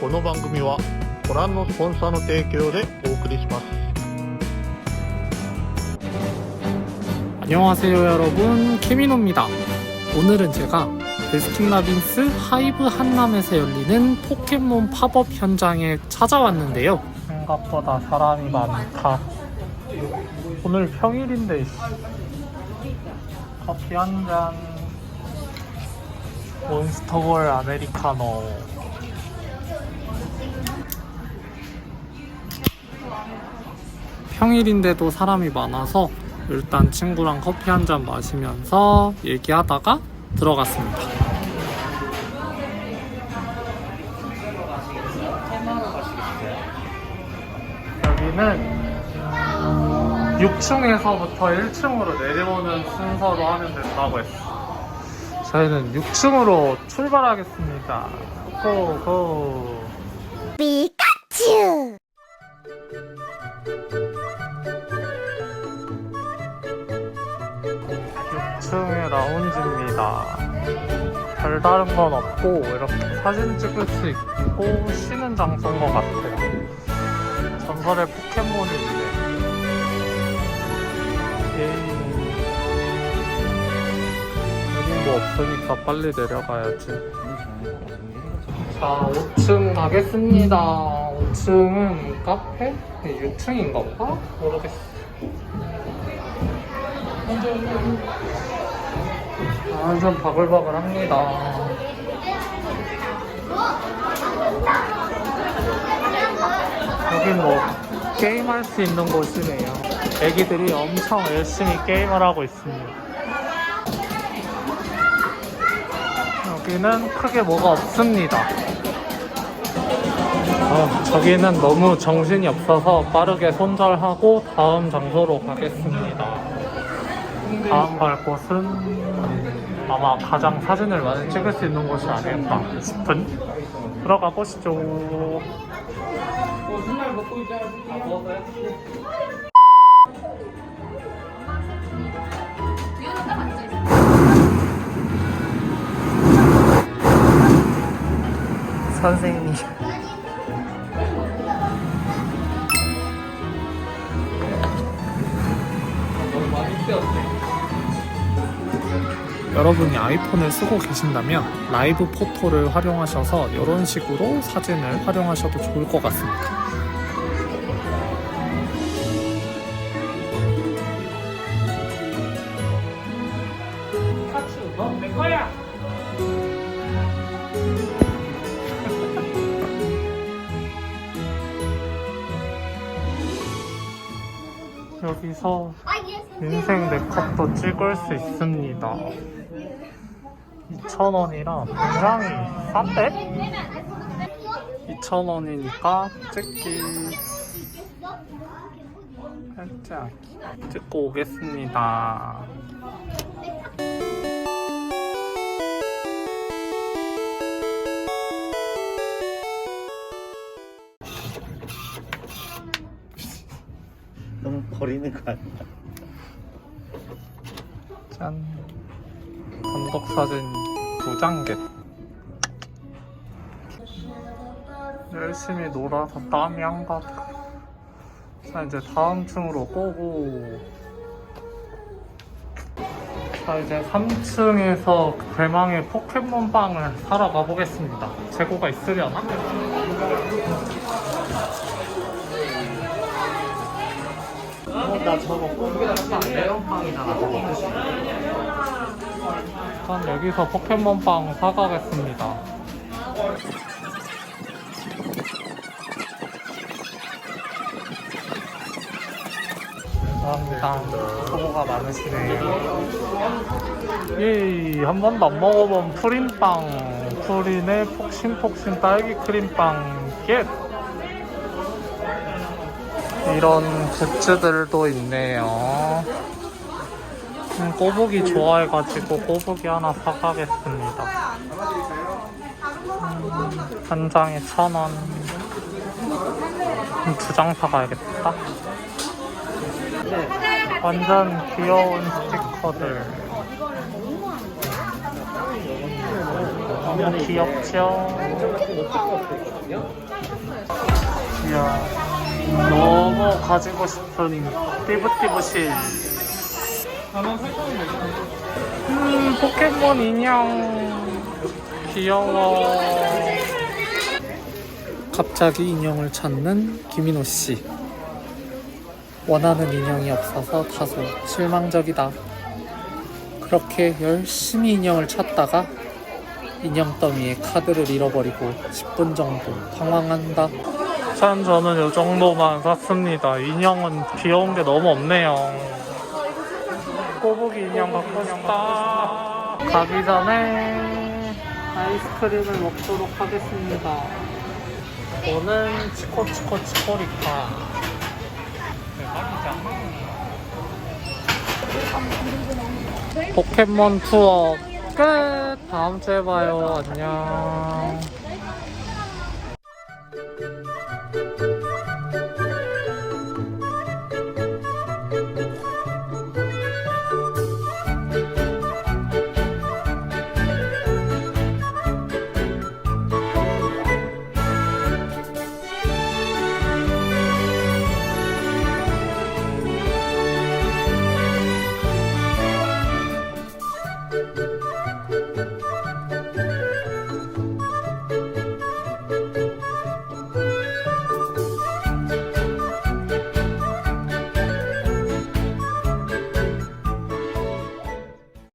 この番組はご覧のスポンサーの提供でお送りします 안녕하세요 여러분 케미노입니다 오늘은 제가 베스킨라빈스 하이브 한남에서 열리는 포켓몬 팝업 현장에 찾아왔는데요 생각보다 사람이 많다 오늘 평일인데 씨. 커피 한잔 몬스터볼 아메리카노 평일인데도 사람이 많아서 일단 친구랑 커피 한 잔 마시면서 얘기하다가 들어갔습니다. 여기는 6층에서부터 1층으로 내려오는 순서로 하면 된다고 했어. 저희는 6층으로 출발하겠습니다. 고고. 피 6층의 라운지입니다. 별다른 건 없고 이렇게 사진 찍을 수 있고 쉬는 장소인 것 같아요. 전설의 포켓몬이 있네. 예이. 여긴 뭐 없으니까 빨리 내려가야지. 자, 5층 가겠습니다. 5층은 카페? 6층인가 봐? 모르겠어. 완전 바글바글합니다. 여긴 뭐 게임할 수 있는 곳이네요. 애기들이 엄청 열심히 게임을 하고 있습니다. 여기는 크게 뭐가 없습니다. 아, 저기는 너무 정신이 없어서 빠르게 손절하고 다음 장소로 가겠습니다. 다음 갈 곳은 아마 가장 사진을 많이 찍을 수 있는 곳이 아닐까 싶은 들어가 보시죠. 선생님. 여러분이 아이폰을 쓰고 계신다면 라이브 포토를 활용하셔서 이런 식으로 사진을 활용하셔도 좋을 것 같습니다. 넌내 거야. 여기서 인생 네 컷도 찍을 수 있습니다. 2,000원이라 굉장히 싼데? 2,000원이니까 찍기 살짝 찍고 오겠습니다. 버리는 거 아니야? 짠. 단독 사진 두 장개. 열심히 놀아서 땀이 안 가득. 자, 이제 다음 층으로 꼬고. 자, 이제 3층에서 대망의 포켓몬 빵을 사러 가보겠습니다. 재고가 있으려나? 나 저거 메론빵이다가 저거 싶어. 일단 여기서 포켓몬 빵 사가겠습니다. 감사합니다. 수고가 많으시네요. 예이, 한 번도 안 먹어본 프린빵. 프린의 폭신폭신 딸기 크림빵 겟! 이런 굿즈들도 있네요. 음, 꼬부기 좋아해가지고 꼬부기 하나 사가겠습니다. 음, 한 장에 천 원. 두장 사가야겠다. 완전 귀여운 스티커들. 너무 귀엽죠? 이야, 너무 가지고 싶은 띠부띠부실. 음, 포켓몬 인형. 귀여워. 갑자기 인형을 찾는 김인호 씨. 원하는 인형이 없어서 다소 실망적이다. 그렇게 열심히 인형을 찾다가 인형 더미에 카드를 잃어버리고 10분 정도 당황한다. 참 저는 이 정도만 샀습니다. 인형은 귀여운 게 너무 없네요. 꼬부기 인형 갖고 싶다. 가기 전에 아이스크림을 먹도록 하겠습니다. 오는 치코치코 치코리카. 포켓몬 투어 끝. 다음 주에 봐요. 안녕.